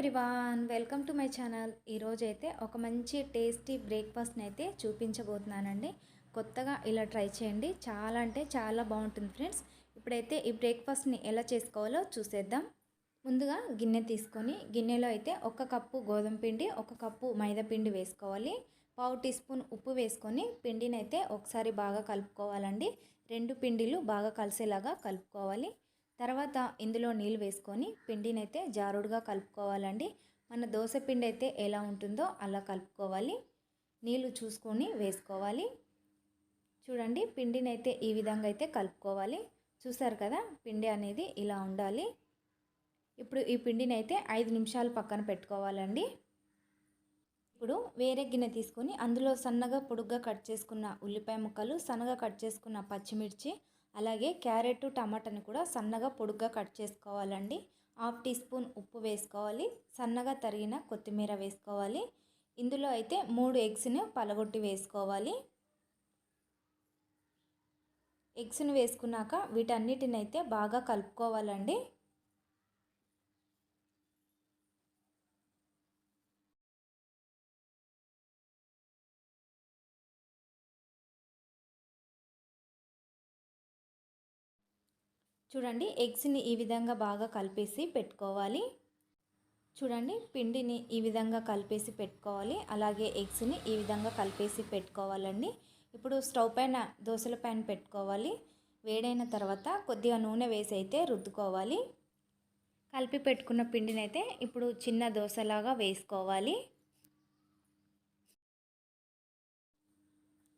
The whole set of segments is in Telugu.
Everyone welcome to my channel. ఈరోజు అయితే ఒక మంచి టేస్టీ బ్రేక్ఫాస్ట్ని అయితే చూపించబోతున్నానండి. కొత్తగా ఇలా ట్రై చేయండి. చాలా అంటే చాలా బాగుంటుంది ఫ్రెండ్స్. ఇప్పుడైతే ఈ బ్రేక్ఫాస్ట్ని ఎలా చేసుకోవాలో చూసేద్దాం. ముందుగా గిన్నె తీసుకొని గిన్నెలో అయితే ఒక కప్పు గోధుమ పిండి ఒక కప్పు మైదా పిండి వేసుకోవాలి. పావు టీ స్పూన్ ఉప్పు వేసుకొని పిండిని అయితే ఒకసారి బాగా కలుపుకోవాలండి. రెండు పిండిలు బాగా కలిసేలాగా కలుపుకోవాలి. తర్వాత ఇందులో నీళ్ళు వేసుకొని పిండిని అయితే జారుడుగా కలుపుకోవాలండి. మన దోశ పిండి అయితే ఎలా ఉంటుందో అలా కలుపుకోవాలి. నీళ్ళు చూసుకొని వేసుకోవాలి. చూడండి పిండిని అయితే ఈ విధంగా అయితే కలుపుకోవాలి. చూసారు కదా పిండి అనేది ఇలా ఉండాలి. ఇప్పుడు ఈ పిండిని అయితే ఐదు నిమిషాలు పక్కన పెట్టుకోవాలండి. ఇప్పుడు వేరే గిన్నె తీసుకొని అందులో సన్నగా పొడుగ్గా కట్ చేసుకున్న ఉల్లిపాయ ముక్కలు సన్నగా కట్ చేసుకున్న పచ్చిమిర్చి అలాగే క్యారెట్ టమాటాని కూడా సన్నగా పొడుగ్గా కట్ చేసుకోవాలండి. హాఫ్ టీ స్పూన్ ఉప్పు వేసుకోవాలి. సన్నగా తరిగిన కొత్తిమీర వేసుకోవాలి. ఇందులో అయితే మూడు ఎగ్స్ని పలగొట్టి వేసుకోవాలి. ఎగ్స్ని వేసుకున్నాక వీటన్నిటిని అయితే బాగా కలుపుకోవాలండి. చూడండి ఎగ్స్ని ఈ విధంగా బాగా కలిపేసి పెట్టుకోవాలి. చూడండి పిండిని ఈ విధంగా కలిపేసి పెట్టుకోవాలి. అలాగే ఎగ్స్ని ఈ విధంగా కలిపేసి పెట్టుకోవాలండి. ఇప్పుడు స్టవ్ పైన దోశల పైన పెట్టుకోవాలి. వేడైన తర్వాత కొద్దిగా నూనె వేసి అయితే రుద్దుకోవాలి. కలిపి పెట్టుకున్న పిండిని అయితే ఇప్పుడు చిన్న దోశలాగా వేసుకోవాలి.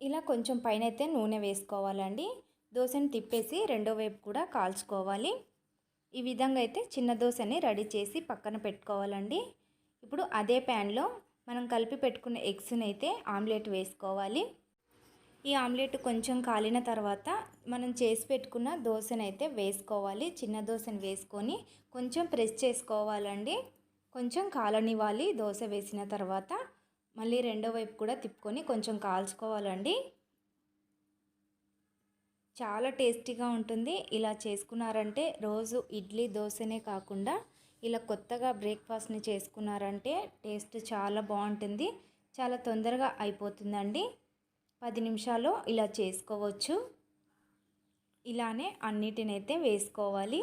ఇలా కొంచెం పైన అయితే నూనె వేసుకోవాలండి. దోశని తిప్పేసి రెండో వైపు కూడా కాల్చుకోవాలి. ఈ విధంగా అయితే చిన్న దోశని రెడీ చేసి పక్కన పెట్టుకోవాలండి. ఇప్పుడు అదే ప్యాన్లో మనం కలిపి పెట్టుకున్న ఎగ్స్ని అయితే ఆమ్లెట్ వేసుకోవాలి. ఈ ఆమ్లెట్ కొంచెం కాలిన తర్వాత మనం చేసి పెట్టుకున్న దోశని అయితే వేసుకోవాలి. చిన్న దోశని వేసుకొని కొంచెం ప్రెస్ చేసుకోవాలండి. కొంచెం కాలనివ్వాలి దోశ వేసిన తర్వాత. మళ్ళీ రెండో వైపు కూడా తిప్పుకొని కొంచెం కాల్చుకోవాలండి. చాలా టేస్టీగా ఉంటుంది. ఇలా చేసుకున్నారంటే రోజు ఇడ్లీ దోశనే కాకుండా ఇలా కొత్తగా బ్రేక్ఫాస్ట్ని చేసుకున్నారంటే టేస్ట్ చాలా బాగుంటుంది. చాలా తొందరగా అయిపోతుందండి. పది నిమిషాల్లో ఇలా చేసుకోవచ్చు. ఇలానే అన్నిటినైతే వేసుకోవాలి.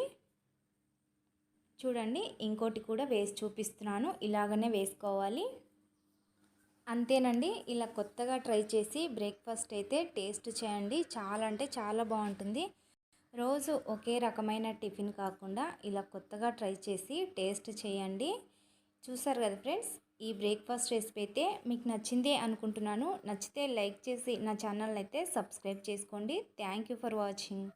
చూడండి ఇంకోటి కూడా వేసి చూపిస్తున్నాను. ఇలాగనే వేసుకోవాలి. అంతేనండి. ఇలా కొత్తగా ట్రై చేసి బ్రేక్ఫాస్ట్ అయితే టేస్ట్ చేయండి. చాలా అంటే చాలా బాగుంటుంది. రోజు ఒకే రకమైన టిఫిన్ కాకుండా ఇలా కొత్తగా ట్రై చేసి టేస్ట్ చేయండి. చూసారు కదా ఫ్రెండ్స్ ఈ బ్రేక్ఫాస్ట్ రెసిపీ అయితే మీకు నచ్చిందే అనుకుంటున్నాను. నచ్చితే లైక్ చేసి నా ఛానల్ అయితే సబ్స్క్రైబ్ చేసుకోండి. Thank you for watching.